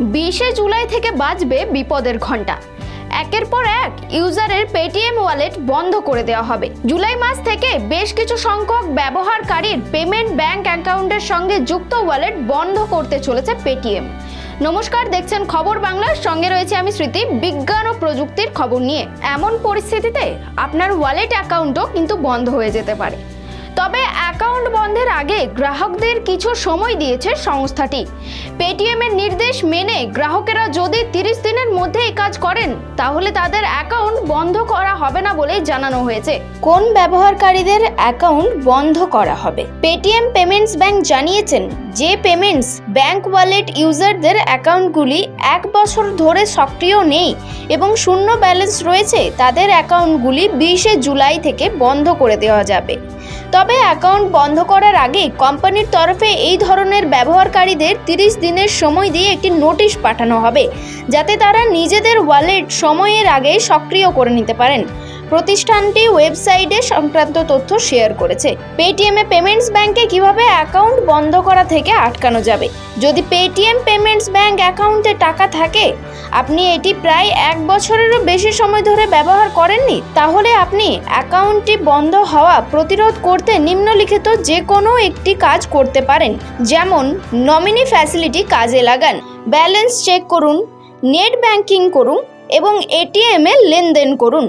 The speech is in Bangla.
বিশে জুলাই থেকে বাজবে বিপদের ঘণ্টা একের পর এক ইউজারের পেটিএম ওয়ালেট বন্ধ করে দেওয়া হবে। জুলাই মাস থেকে বেশ কিছু সংখ্যক ব্যবহারকারীর পেমেন্ট ব্যাংক অ্যাকাউন্টের সঙ্গে যুক্ত ওয়ালেট বন্ধ করতে চলেছে পেটিএম। নমস্কার, দেখছেন খবর বাংলার সঙ্গে রয়েছে আমি স্মৃতি, বিজ্ঞান ও প্রযুক্তির খবর নিয়ে। এমন পরিস্থিতিতে আপনার ওয়ালেট অ্যাকাউন্টও কিন্তু বন্ধ হয়ে যেতে পারে। তবে অ্যাকাউন্ট বন্ধের আগে গ্রাহকদের কিছু সময় দিয়েছে সংস্থাটি। পেটিএমের নির্দেশ মেনে গ্রাহকেরা যদি তিরিশ দিনের মধ্যে এই কাজ করেন, তাহলে তাদের অ্যাকাউন্ট বন্ধ করা হবে না বলেই জানানো হয়েছে। কোন ব্যবহারকারীদের অ্যাকাউন্ট বন্ধ করা হবে? পেটিএম পেমেন্টস ব্যাংক জানিয়েছেন যে পেমেন্টস ব্যাংক ওয়ালেট ইউজারদের অ্যাকাউন্টগুলি এক বছর ধরে সক্রিয় নেই এবং শূন্য ব্যালেন্স রয়েছে, তাদের অ্যাকাউন্টগুলি বিশে জুলাই থেকে বন্ধ করে দেওয়া যাবে। তবে অ্যাকাউন্ট বন্ধ করার আগে কোম্পানির তরফে এই ধরনের ব্যবহারকারীদের তিরিশ দিনের সময় দিয়ে একটি নোটিশ পাঠানো হবে, যাতে তারা নিজেদের ওয়ালেট সময়ের আগে সক্রিয় করে নিতে পারেন। প্রতিষ্ঠানটি ওয়েবসাইটে সংক্রান্ত তথ্য শেয়ার করেছে। পেটিএমে পেমেন্টস ব্যাংকে কীভাবে অ্যাকাউন্ট বন্ধ করা থেকে আটকানো যাবে? যদি পেটিএম পেমেন্টস অ্যাকাউন্টে টাকা থাকে? আপনি এটি প্রায় এক বছরেরও বেশি সময় ধরে ব্যবহার করেননি। তাহলে আপনি অ্যাকাউন্টটি বন্ধ হওয়া প্রতিরোধ করতে নিম্নলিখিত যে কোনো একটি কাজ করতে পারেন, যেমন নমিনি ফ্যাসিলিটি কাজে লাগান ব্যালেন্স চেক করুন নেট ব্যাংকিং করুন এবং এটিএমে লেনদেন করুন।